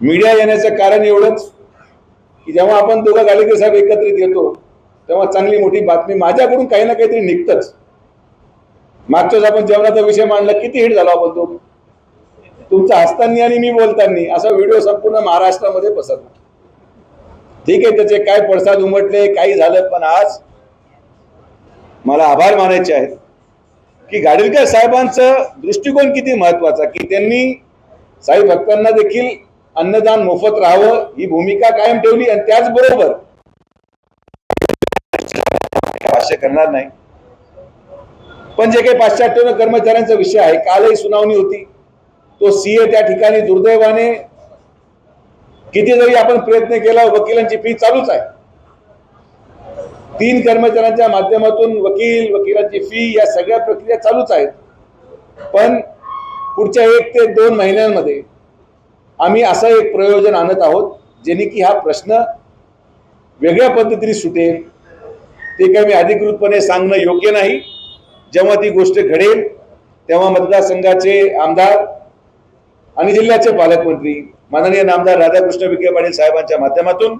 Media येण्याचं कारण एवढंच की जेव्हा आपण दोघं गाडीकर साहेब एकत्रित येतो तेव्हा चांगली मोठी बातमी माझ्याकडून काही ना काहीतरी निघतच. मागच्याच आपण जेवणाचा विषय मांडला किती हिट झाला आपण तो? तुमचा हसताना आणि मी बोलताना असा व्हिडिओ संपूर्ण महाराष्ट्रामध्ये पसरला. ठीक आहे त्याचे काय पडसाद उमटले काही झालं पण आज मला आभार मानायचे आहेत की गाडीलकर साहेबांचं दृष्टिकोन किती महत्त्वाचा की त्यांनी साई भक्तांना देखील अन्नदान मोफत राहावं ही भूमिका कायम ठेवली आणि त्याचबरोबर भाष्य करणार नाही. पण जे काही पाश्चात्य कर्मचाऱ्यांचा विषय आहे कालही सुनावणी होती. तो सीए त्या ठिकाणी दुर्दैवाने किती जरी आपण प्रयत्न केला वकिलांची फी चालूच आहे. तीन कर्मचाऱ्यांच्या माध्यमातून वकील वकिलांची फी या सगळ्या प्रक्रिया चालूच आहेत. पण पुढच्या एक ते दोन महिन्यांमध्ये आम्ही असं एक प्रयोजन आणत आहोत जेणे की हा प्रश्न वेगळ्या पद्धतीने सुटेल. ते काही मी अधिकृतपणे सांगणं योग्य नाही. जेव्हा ती गोष्ट घडेल तेव्हा मतदारसंघाचे आमदार आणि जिल्ह्याचे पालकमंत्री माननीय नामदार राधाकृष्ण विखे पाटील साहेबांच्या माध्यमातून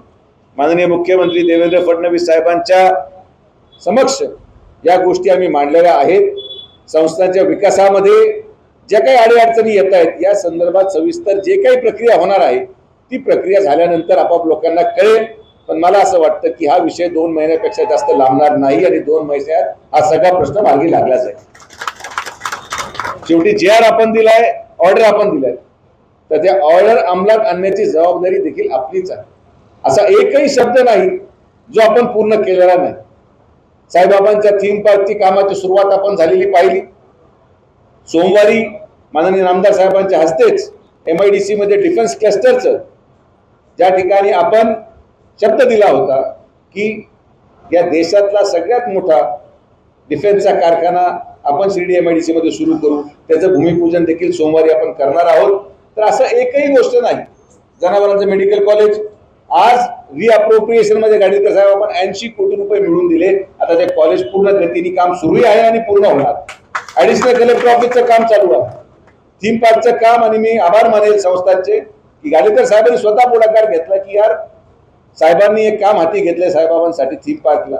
माननीय मुख्यमंत्री देवेंद्र फडणवीस साहेबांच्या समक्ष या गोष्टी आम्ही मांडलेल्या आहेत. संस्थांच्या विकासामध्ये ज्या काही अडीअडचणी येत आहेत या संदर्भात सविस्तर जे काही प्रक्रिया होणार आहे ती प्रक्रिया झाल्यानंतर आपाप लोकांना कळेल. पण मला असं वाटतं की हा विषय दोन महिन्यापेक्षा जास्त लांबणार नाही आणि दोन महिन्यात हा सगळा प्रश्न मार्गी लागला जाईल. शेवटी जे आर आपण दिलाय ऑर्डर आपण दिलाय तर त्या ऑर्डर अंमलात आणण्याची जबाबदारी देखील आपलीच आहे. असा एकही शब्द नाही जो आपण पूर्ण केलेला नाही. साईबाबांच्या थीम पार्कची कामाची सुरुवात आपण झालेली पाहिली. सोमवारी माननीय आमदार साहेबांच्या हस्तेच एम आय डी सीमध्ये डिफेन्स क्लस्टरचं ज्या ठिकाणी आपण शब्द दिला होता की या देशातला सगळ्यात मोठा डिफेन्सचा कारखाना आपण शिर्डी एम आय डी सीमध्ये सुरू करू त्याचं भूमिपूजन देखील सोमवारी आपण करणार आहोत. तर असं एकही गोष्ट नाही. जनावरांचं मेडिकल कॉलेज आज रिअप्रोप्रिएशनमध्ये गाडीकर साहेब आपण ऐंशी कोटी रुपये मिळवून दिले. आता ते कॉलेज पूर्ण गतीने काम सुरू आहे आणि पूर्ण होणार. ॲडिशनल कलेक्टर ऑफिसचं काम चालू आहे. थीम पार्कचं काम आणि मी आभार मानेल संस्थांचे. की गालेकर साहेबांनी स्वतः पुढाकार घेतला की यार साहेबांनी एक काम हाती घेतलंय साहेबांसाठी थीम पार्कला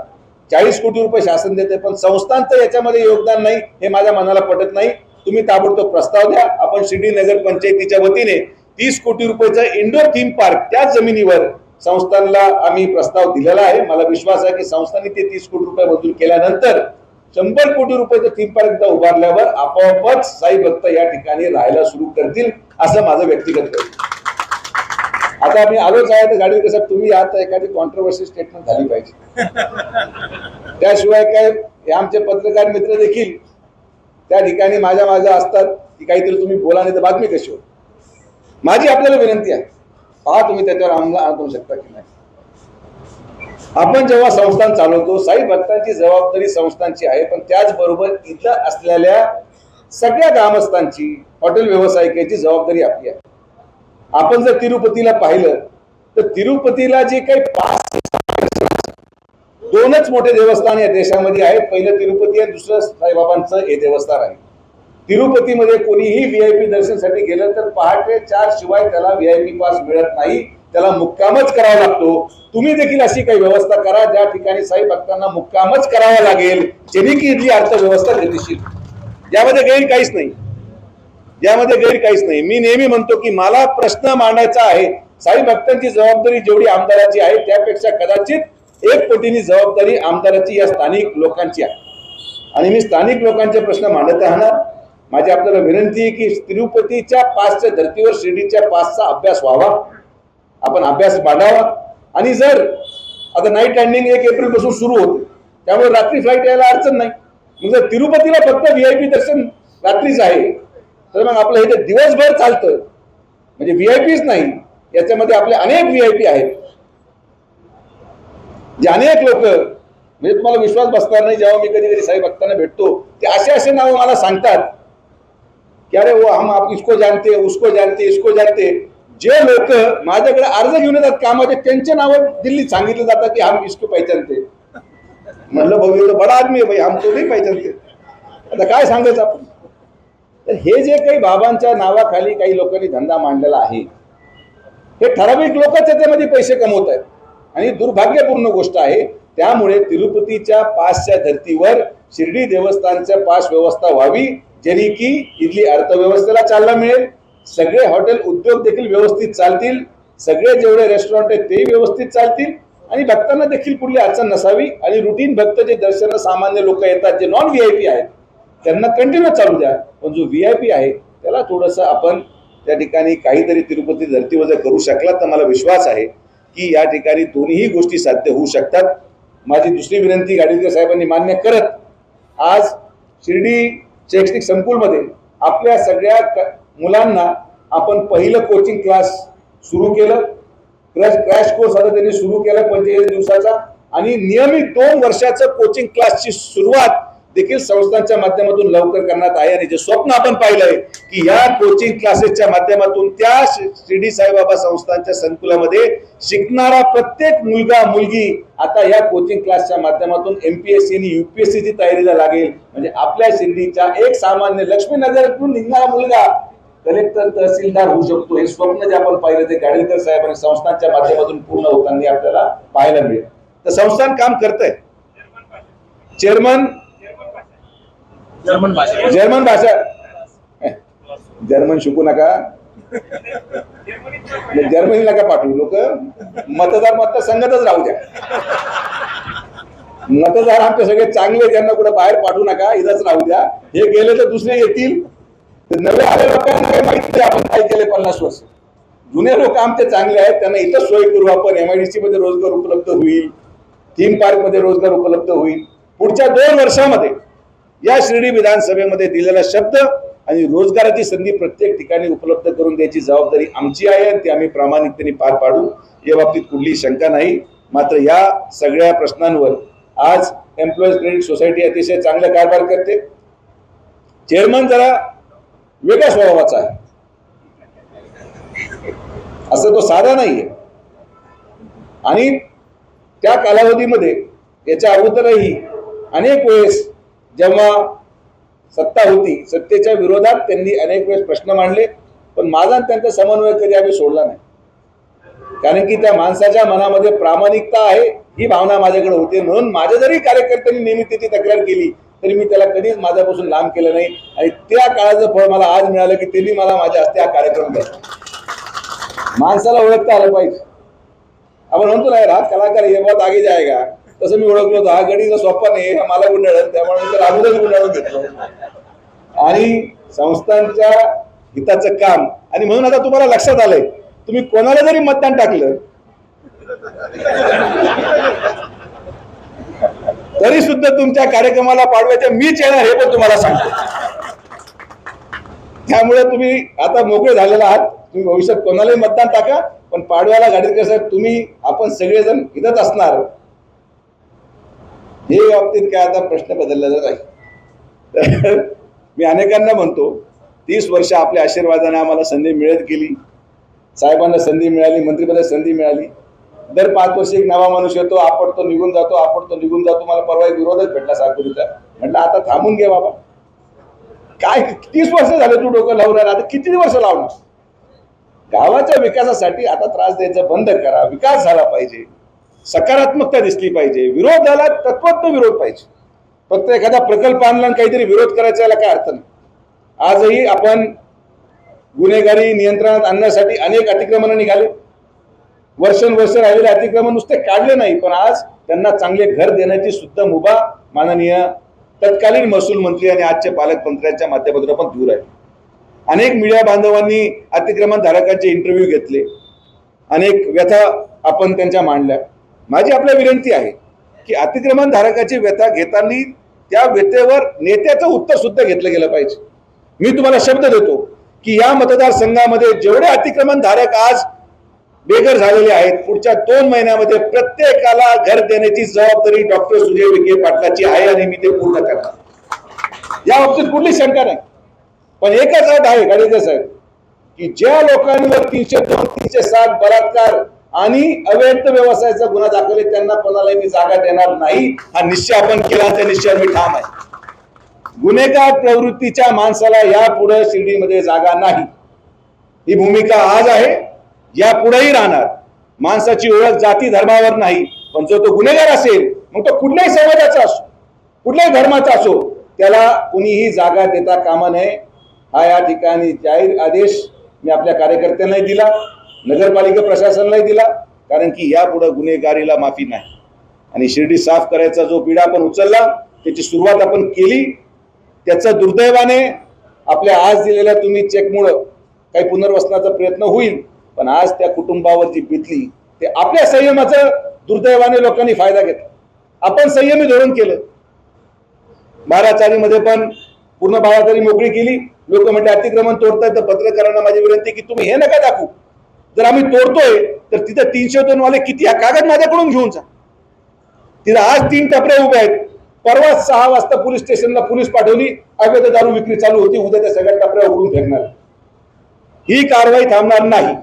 चाळीस कोटी रुपये शासन देते पण संस्थांचं याच्यामध्ये योगदान नाही हे माझ्या मनाला पटत नाही. तुम्ही ताबडतोब प्रस्ताव द्या. आपण शिर्डी नगर पंचायतीच्या वतीने तीस कोटी रुपयाचं इंडोर थीम पार्क त्याच जमिनीवर संस्थांना आम्ही प्रस्ताव दिलेला आहे. मला विश्वास आहे की संस्थांनी ते तीस कोटी रुपये मंजूर केल्यानंतर शंभर कोटी रुपयाचा थीम पार्क एकदा उभारल्यावर आपोआपच साई भक्त या ठिकाणी राहायला सुरू करतील असं माझं व्यक्तिगत आता आम्ही आलोच आहे तर गाडी कसं तुम्ही आता एखादी कॉन्ट्रोवर्सी स्टेटमेंट झाली पाहिजे. त्याशिवाय काय हे आमचे पत्रकार मित्र देखील त्या ठिकाणी माझ्या माझ्या असतात की काहीतरी तुम्ही बोला नाही तर बातमी कशी हो माझी आपल्याला विनंती आहे. पहा तुम्ही त्याच्यावर आम्हाला आणू शकता की नाही. आपण जेव्हा संस्थान चालवतो साई भक्तांची जबाबदारी संस्थांची आहे पण त्याचबरोबर इथं असलेल्या सगळ्या ग्रामस्थांची हॉटेल व्यावसायिकाची जबाबदारी आपली आहे. आपण जर तिरुपतीला पाहिलं तर तिरुपतीला जे काही पाच दोनच मोठे देवस्थान या देशामध्ये आहेत. पहिलं तिरुपती आणि दुसरं साईबाबांचं हे देवस्थान आहे. तिरुपतीमध्ये कोणीही व्हीआयपी दर्शनसाठी गेलं तर पहाटे चार शिवाय त्याला व्हीआयपी पास मिळत नाही. त्याला मुक्कामच करावा लागतो. तुम्ही देखील अशी काही व्यवस्था करा. ज्या ठिकाणी साई भक्तांना मुक्कामच करावा लागेल जेणे की इथली अर्थव्यवस्था गतिशील? यामध्ये गैर काहीच नाही. यामध्ये गैर काहीच नाही. मी नेहमी म्हणतो की मला प्रश्न मांडायचा आहे. साई भक्तांची जबाबदारी जेवढी आमदाराची आहे त्यापेक्षा कदाचित एक पटीने जबाबदारी आमदाराची या स्थानिक लोकांची आहे. आणि मी स्थानिक लोकांचे प्रश्न मांडत राहणार. माझी आपल्याला विनंती आहे की तिरुपतीच्या पाचच्या धर्तीवर शिर्डीच्या पाचचा अभ्यास व्हावा. आपण अभ्यास मांडावा आणि जर आता नाईट लँडिंग एक एप्रिलपासून सुरू होते त्यामुळे रात्री फ्लाईट यायला अडचण नाही. म्हणजे जर तिरुपतीला फक्त व्ही आय पी दर्शन रात्रीच आहे. तर मग आपलं हे दिवसभर चालतं म्हणजे व्ही आय पीच नाही याच्यामध्ये आपले अनेक व्ही आय पी आहेत. जे अनेक लोक म्हणजे तुम्हाला विश्वास बसणार नाही जेव्हा मी कधी कधी साई भक्तांना भेटतो ते असे असे नाव मला सांगतात. की अरे वो हम आप इसको जानते उसको जानते इसको जानते. जे लोक माझ्याकडे अर्ज घेऊन येतात कामाचे त्यांचे नाव दिल्लीत सांगितलं जातात की हम इसको पहचानते म्हणलं भाऊ तो बडा आदमी आहे भाई हम तो नाही पहचानते आता काय सांगायचं आपण? तर हे जे काही बाबांच्या नावाखाली काही लोकांनी धंदा मांडलेला आहे हे ठराविक लोक त्याच्यामध्ये पैसे कमवत आहेत. आणि दुर्भाग्यपूर्ण गोष्ट आहे त्यामुळे तिरुपतीच्या पासच्या धर्तीवर शिर्डी देवस्थानच्या पास व्यवस्था व्हावी जेणे की इथली अर्थव्यवस्थेला चालना मिळेल. सगळे हॉटेल उद्योग देखील व्यवस्थित चालतील सगळे जेवढे रेस्टॉरंट आहेत ते व्यवस्थित चालतील आणि भक्तांना देखील कुठली अडचण नसावी आणि रुटीन भक्त जे दर्शन सामान्य लोक येतात जे नॉन व्ही आय पी आहेत त्यांना कंटिन्यू चालू द्या. पण जो व्ही आय पी आहे त्याला थोडंसं आपण त्या ठिकाणी काहीतरी तिरुपती धर्तीवर जर करू शकलात तर मला विश्वास आहे की या ठिकाणी दोन्ही गोष्टी साध्य होऊ शकतात. माझी दुसरी विनंती गाडीकर साहेबांनी मान्य करत आज शिर्डी शैक्षणिक संकुलमध्ये आपल्या सगळ्या मुलांना आपण पहिलं कोचिंग क्लास सुरू केलं. क्रॅश क्रॅश कोर्स आता त्यांनी सुरू केला पंचेचाळीस दिवसाचा. आणि नियमित दोन वर्षाचं कोचिंग क्लासची सुरुवात देखील संस्थांच्या माध्यमातून लवकर करण्यात आहे आणि जे स्वप्न आपण पाहिलंय की या कोचिंग क्लासेसच्या माध्यमातून त्या शिर्डी साईबाबा संस्थांच्या संकुलामध्ये शिकणारा प्रत्येक मुलगा मुलगी आता या कोचिंग क्लासच्या माध्यमातून एमपीएससी आणि युपीएससी ची तयारीला लागेल. म्हणजे आपल्या शिर्डीच्या एक सामान्य लक्ष्मीनगरातून निघणारा मुलगा कलेक्टर तहसीलदार होऊ शकतो. हे स्वप्न जे आपण पाहिलं ते गाडीकर साहेब आणि संस्थांच्या माध्यमातून पूर्ण होताना आपल्याला पाहायला मिळेल. तर संस्थान काम करतंय. चेअरमन जर्मन भाषा. जर्मन भाषा. जर्मन शिकू नका. जर्मनी नका पाठवू लोक. मतदार मतदारसंघातच राहू द्या. मतदार आमचे सगळे चांगले त्यांना कुठे बाहेर पाठवू नका इथंच राहू द्या. हे गेले तर दुसरे येतील. तर नव्या आले लोकांना काही माहीत नाही आपण काय केले पन्नास वर्ष. जुने लोक आमचे चांगले आहेत त्यांना इथं सोय करू आपण एमआयडीसी मध्ये रोजगार उपलब्ध होईल थीम पार्कमध्ये रोजगार उपलब्ध होईल. पुढच्या दोन वर्षामध्ये या शिर्डी विधानसभेमध्ये दिलेला शब्द आणि रोजगाराची संधी प्रत्येक ठिकाणी उपलब्ध करून द्यायची जबाबदारी आमची आहे आणि ती आम्ही प्रामाणिकतेने पार पाडू. या बाबतीत कुठलीही शंका नाही. मात्र या सगळ्या प्रश्नांवर आज एम्प्लॉईज क्रेडिट सोसायटी अतिशय चांगला कारभार करते. चेअरमन जरा वेगळ्या स्वभावाचा आहे. असं तो साधा नाहीये. आणि त्या कालावधीमध्ये याच्या अगोदरही अनेक वेळेस जेव्हा सत्ता होती सत्तेच्या विरोधात त्यांनी अनेक वेळेस प्रश्न मांडले पण माझा त्यांचा समन्वय कधी आम्ही सोडला नाही. कारण की त्या माणसाच्या मनामध्ये प्रामाणिकता आहे ही भावना माझ्याकडे होती. म्हणून माझ्या जरी कार्यकर्त्यांनी नेहमी त्याची तक्रार केली तरी मी त्याला कधीच माझ्यापासून लांब केलं नाही. आणि त्या काळाचं फळ मला आज मिळालं की त्यांनी मला माझ्या हस्ते हा कार्यक्रम दिला माणसाला ओळखता आलं पाहिजे. आपण म्हणतो नाही राहत कलाकार हे बहुत आगे का? तसं मी ओळखलो होतो. हा गडीचा सोपा नाही हा मला गुंडाळत त्यामुळे मी तर अगोदरच गुंडाळून घेतलो. आणि संस्थांच्या हिताचं काम. आणि म्हणून आता तुम्हाला लक्षात आलंय तुम्ही कोणाला जरी मतदान टाकलं तरी सुद्धा तुमच्या कार्यक्रमाला पाडव्याच्या मीच येणार हे पण तुम्हाला सांगतो. त्यामुळे तुम्ही आता मोकळे झालेला आहात. तुम्ही भविष्यात कोणालाही मतदान टाका पण पाडव्याला गाडीकर साहेब तुम्ही आपण सगळेजण इथंच असणार. हे बाबतीत काय आता प्रश्न बदललेला नाही. तर मी अनेकांना म्हणतो तीस वर्ष आपल्या आशीर्वादाने आम्हाला संधी मिळत गेली. साहेबांना संधी मिळाली मंत्रिपदाची संधी मिळाली. दर पाच वर्षी एक नवा माणूस येतो आपडतो निघून जातो आपण तो निघून जातो मला परवा एक विरोधच भेटला साकुरीचा म्हटलं आता थांबून घे बाबा. काय तीस वर्ष झाले तू डोकं लावणार आता किती वर्ष लावणार? गावाच्या विकासासाठी आता त्रास द्यायचा बंद करा विकास झाला पाहिजे. सकारात्मकता दिसली पाहिजे विरोधाला तत्वत्व विरोध पाहिजे. फक्त एखादा प्रकल्प आणला आणि काहीतरी विरोध करायचा याला काय अर्थ नाही. आजही आपण गुन्हेगारी नियंत्रणात आणण्यासाठी अनेक अतिक्रमणं निघाले. वर्षानुवर्ष राहिलेले अतिक्रमण नुसते काढले नाही पण आज त्यांना चांगले घर देण्याची सुद्धा मुभा माननीय तत्कालीन महसूल मंत्री आणि आजच्या पालकमंत्र्यांच्या माध्यमातून आपण दूर आहे. अनेक मीडिया बांधवांनी अतिक्रमण धारकांचे इंटरव्ह्यू घेतले. अनेक व्यथा आपण त्यांच्या मांडल्या. माझी आपल्या विनंती आहे की अतिक्रमण धारकाची व्यथा घेताना त्या व्यथेवर नेत्याचं उत्तर सुद्धा घेतलं गेलं पाहिजे. मी तुम्हाला शब्द देतो की या मतदारसंघामध्ये जेवढे अतिक्रमण धारक आज बेघर झालेले आहेत. पुढच्या दोन महिन्यामध्ये प्रत्येकाला घर देण्याची जबाबदारी डॉक्टर सुजय विखे पाटलाची आहे आणि मी ते पूर्ण करणार. या बाबतीत कुठली शंका नाही. पण एकच अट आहे गाडीकर साहेब की ज्या लोकांवर तीनशे दोन तीनशे सात बलात्कार आणि अवैध व्यवसायाचा गुन्हा दाखल आहे त्यांना कोणालाही मी जागा देणार नाही. हा निश्चय आपण केला त्या निश्चय मी ठाम आहे. गुन्हेगार प्रवृत्तीच्या माणसाला यापुढे शिर्डीमध्ये जागा नाही. ही भूमिका आज आहे. यापुढेही राहणार. माणसाची ओळख जाती धर्मावर नाही पण जो तो गुन्हेगार असेल मग तो कुठल्याही समाजाचा असो कुठल्याही धर्माचा असो त्याला कुणीही जागा देता कामा नये. हा या ठिकाणी जाहीर आदेश मी आपल्या कार्यकर्त्यांनाही दिला नगरपालिका प्रशासनालाही दिला कारण की यापुढे गुन्हेगारीला माफी नाही. आणि शिर्डी साफ करायचा जो पिढा आपण उचलला त्याची सुरुवात आपण केली. त्याचं दुर्दैवाने आपल्या आज दिलेल्या तुम्ही चेकमुळं काही पुनर्वसनाचा प्रयत्न होईल पण आज त्या कुटुंबावर जी बितली ते आपल्या संयमाचं दुर्दैवाने लोकांनी फायदा घेतला. आपण संयमी धोरण केलं. बाराचारीमध्ये पण पूर्ण बाराचारी मोकळी केली. लोक म्हणजे अतिक्रमण तोडताय तर पत्रकारांना माझी विनंती की तुम्ही हे नका दाखवू. जर आम्ही तोडतोय तर तिथं तीनशे दोन वाले किती हा कागद माझ्याकडून घेऊन जा. तिथं आज तीन टपरे उभे आहेत. परवा सहा वाजता पोलीस स्टेशनला पोलीस पाठवली. अवैध दारू विक्री चालू होती. उद्या त्या सगळ्या टपऱ्या उघडून फेकणार. ही कारवाई थांबणार नाही.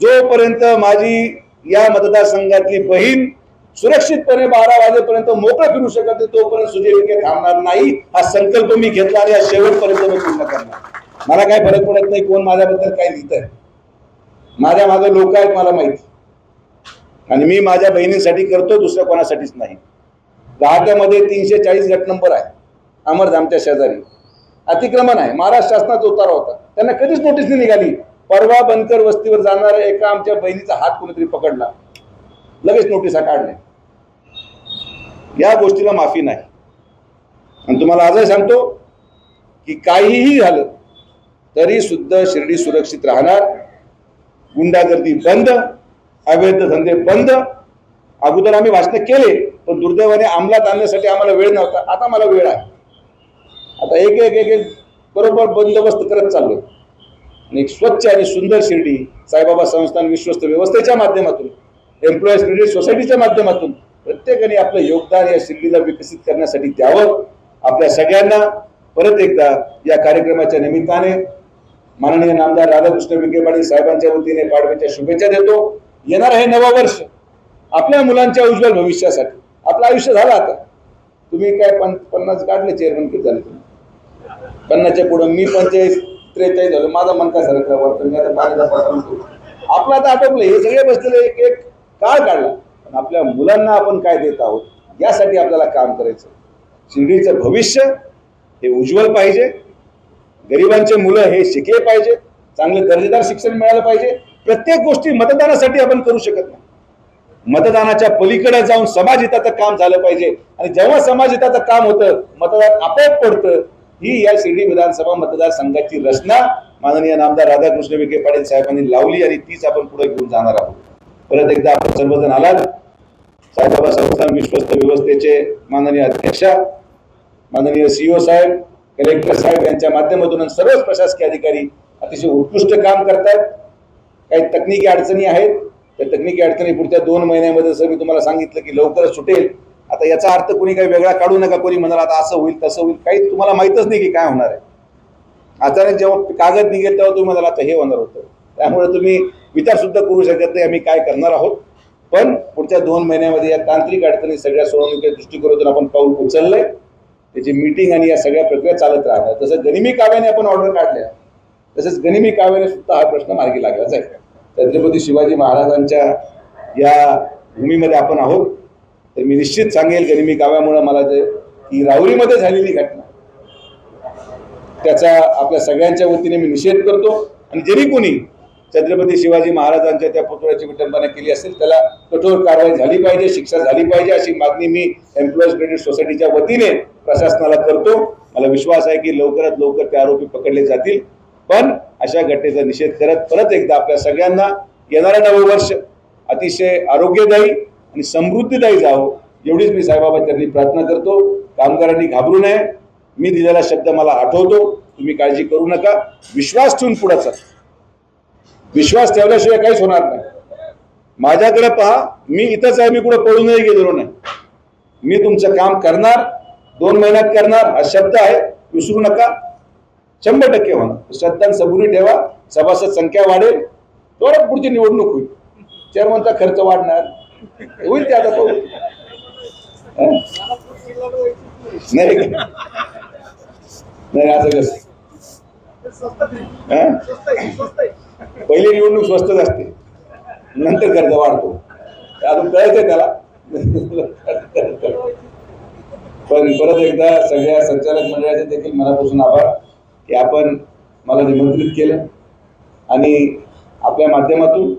जोपर्यंत माझी या मतदारसंघातली बहीण सुरक्षितपणे बारा वाजेपर्यंत मोकळं फिरू शकत नाही, तोपर्यंत सुजय विखे थांबणार नाही. हा संकल्प मी घेतला आणि या शेवटपर्यंत मी पूर्ण करणार. मला काय फरक पडत नाही कोण माझ्याबद्दल काय लिहित आहे माझ्या माझं लोक आहेत मला माहिती. आणि मी माझ्या बहिणीसाठी करतो दुसऱ्या कोणासाठीच नाही. राहत्यामध्ये तीनशे चाळीस गट नंबर आहे. अमरधामच्या शेजारी. अतिक्रमण आहे. महाराष्ट्र शासनाचा उतारा होता. त्यांना कधीच नोटीस नाही निघाली. परवा बनकर वस्तीवर जाणाऱ्या एका आमच्या बहिणीचा हात कोणीतरी पकडला. लगेच नोटिसा काढल्या या गोष्टीला माफी नाही. आणि तुम्हाला आजही सांगतो की काहीही झालं तरी सुद्धा शिर्डी सुरक्षित राहणार. गुंडागर्दी बंद अवैध धंदे बंद. अगोदर आम्ही भाषण केले पण दुर्दैवाने अंमलात आणण्यासाठी आम्हाला वेळ नव्हता. आता मला वेळ आहे. आता एक एक एक एक बरोबर बंदोबस्त करत चाललोय. आणि एक स्वच्छ आणि सुंदर शिर्डी साईबाबा संस्थान विश्वस्त व्यवस्थेच्या माध्यमातून एम्प्लॉईज क्रेडिट सोसायटीच्या माध्यमातून प्रत्येकाने आपलं योगदान या शिर्डीला विकसित करण्यासाठी द्यावं. आपल्या सगळ्यांना परत एकदा या कार्यक्रमाच्या निमित्ताने माननीय नामदार राधाकृष्ण विखे पाटील साहेबांच्या वतीने पाडव्याच्या शुभेच्छा देतो. येणार आहे नवं वर्ष. आपल्या मुलांच्या उज्ज्वल भविष्यासाठी. आपलं आयुष्य झालं आता. तुम्ही काय पन पन्नास काढले चेअरमन किती झाले तुम्ही? पन्नासच्या पुढं मी पंचायत त्रेचाळीस झालो. माझा मन काय सरकला वरतं मी आता बाहेरचा पाठवून आपलं आता आटोपलं. हे सगळे बसलेले एक एक काळ काढला. पण आपल्या मुलांना आपण काय देत आहोत? यासाठी आपल्याला काम करायचं. शिर्डीचं भविष्य हे उज्ज्वल पाहिजे. गरिबांचे मुलं हे शिकले पाहिजे. चांगलं दर्जेदार शिक्षण मिळालं पाहिजे. प्रत्येक गोष्टी मतदानासाठी आपण करू शकत नाही. मतदानाच्या पलीकडे जाऊन समाज हिताचं काम झालं पाहिजे. आणि जेव्हा समाजहिताचं काम होतं मतदान आपोआप पडतं. ही या शिर्डी विधानसभा मतदारसंघाची रचना माननीय नामदार राधाकृष्ण विखे पाटील साहेबांनी लावली आणि तीच आपण पुढे घेऊन जाणार आहोत. परत एकदा आपण सर्वजण आलात. साईबाबा संस्थान विश्वस्त व्यवस्थेचे माननीय अध्यक्षा माननीय सीओ साहेब कलेक्टर साहेब यांच्या माध्यमातून सर्वच प्रशासकीय अधिकारी अतिशय उत्कृष्ट काम करतात. काही तकनिकी अडचणी आहेत. त्या तकनिकी अडचणी पुढच्या दोन महिन्यामध्ये जसं मी तुम्हाला सांगितलं की लवकरच सुटेल. आता याचा अर्थ कोणी काही वेगळा काढू नका कोणी म्हणाल आता असं होईल तसं होईल. काही तुम्हाला माहीतच नाही की काय होणार आहे. अचानक जेव्हा कागद निघेल तेव्हा तुम्ही म्हणाल आता हे होणार होतं. त्यामुळे तुम्ही विचार सुद्धा करू शकत नाही आम्ही काय करणार आहोत? पण पुढच्या दोन महिन्यामध्ये या तांत्रिक अडचणी सगळ्या सोडवणुकीच्या दृष्टिकोनातून आपण पाऊल उचललंय. त्याची मीटिंग आणि या सगळ्या प्रक्रिया चालत राहणार. तसं गनिमी काव्याने आपण ऑर्डर काढल्या. तसेच गनिमी काव्याने सुद्धा हा प्रश्न मार्गी लागलाच आहे. छत्रपती शिवाजी महाराजांच्या या भूमीमध्ये आपण आहोत. तर मी निश्चित सांगेल गनिमी काव्यामुळं मला जे ही राहुरीमध्ये झालेली घटना त्याचा आपल्या सगळ्यांच्या वतीने मी निषेध करतो. आणि जरी कोणी छत्रपती शिवाजी महाराजांच्या त्या पुतळ्याची विटंबना केली असेल त्याला कठोर कारवाई झाली पाहिजे शिक्षा झाली पाहिजे अशी मागणी मी एम्प्लॉईज क्रेडिट सोसायटीच्या वतीने प्रशासनाला करतो. मला विश्वास आहे की लवकरात लवकर ते आरोपी पकडले जातील. पण अशा घटनेचा निषेध करत परत एकदा आपल्या सगळ्यांना येणारं नवं वर्ष अतिशय आरोग्यदायी आणि समृद्धीदायी जावं एवढीच मी साईबाबा प्रार्थना करतो. कामगारांनी घाबरू नये. मी दिलेला शब्द मला आठवतो. तुम्ही काळजी करू नका. विश्वास ठेवून पुढे चला. विश्वास ठेवल्याशिवाय काहीच होणार नाही. माझ्याकडे पहा मी इथंच आहे मी कुठे पळूनही गेलेलो नाही. मी तुमचं काम करणार दोन महिन्यात करणार हा शब्द आहे विसरू नका. शंभर टक्के होणार. श्रद्धा सबुरी ठेवा सभासद संख्या वाढेल तेवढ्यात पुढची निवडणूक होईल. चेअरमनचा खर्च वाढणार. होईल ते आता पाहू नाही नाही. असं कसं? पहिली निवडणूक स्वस्तच असते. नंतर खर्च वाढतो. अजून कळतंय त्याला. पण परत एकदा सगळ्या संचालक मंडळाचे देखील मनापासून आभार की आपण मला निमंत्रित केलं. आणि आपल्या माध्यमातून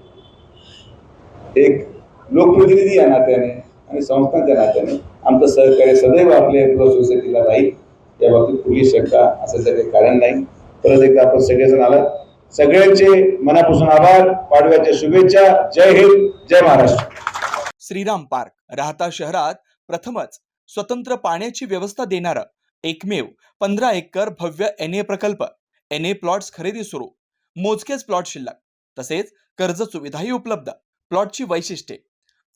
एक लोकप्रतिनिधी या नात्याने आणि संस्थांच्या नात्याने आमचं सहकार्य सदैव आपल्या एम्प्लॉय सोसायटीला राहील. या बाबतीत कुठली शंका असायचं काही कारण नाही. परत एकदा आपण सगळेजण आलात. सगळ्यांचे मनापासून आभार. पाडव्याच्या शुभेच्छा. जय हिंद. जय महाराष्ट्र. श्रीराम पार्क. राहता शहरात प्रथमच स्वतंत्र पाण्याची व्यवस्था देणारं एकमेव पंधरा एकर भव्य एन ए प्रकल्प. एन ए प्लॉट्स खरेदी सुरू. मोजकेच प्लॉट शिल्लक. तसेच कर्ज सुविधाही उपलब्ध प्लॉटची वैशिष्ट्ये.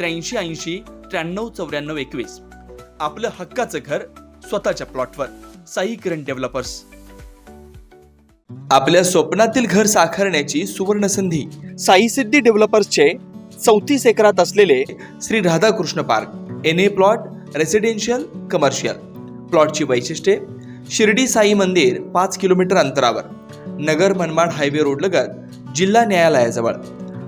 त्र्याऐंशी ऐंशी त्र्याण्णव चौऱ्याण्णव एकवीस. आपलं हक्काचं घर स्वतःच्या प्लॉटवर. साई किरण डेव्हलपर्स. आपल्या स्वप्नातील घर साकारण्याची सुवर्ण संधी साई सिद्धी डेव्हलपर्सचे चौतीस एकरात असलेले Shri Radhakrishna park N A plot residential commercial प्लॉटची वैशिष्ट्ये शिर्डी साई मंदिर पाच किलोमीटर अंतरावर. नगर मनमाड हायवे रोड लगत जिल्हा न्यायालयाजवळ.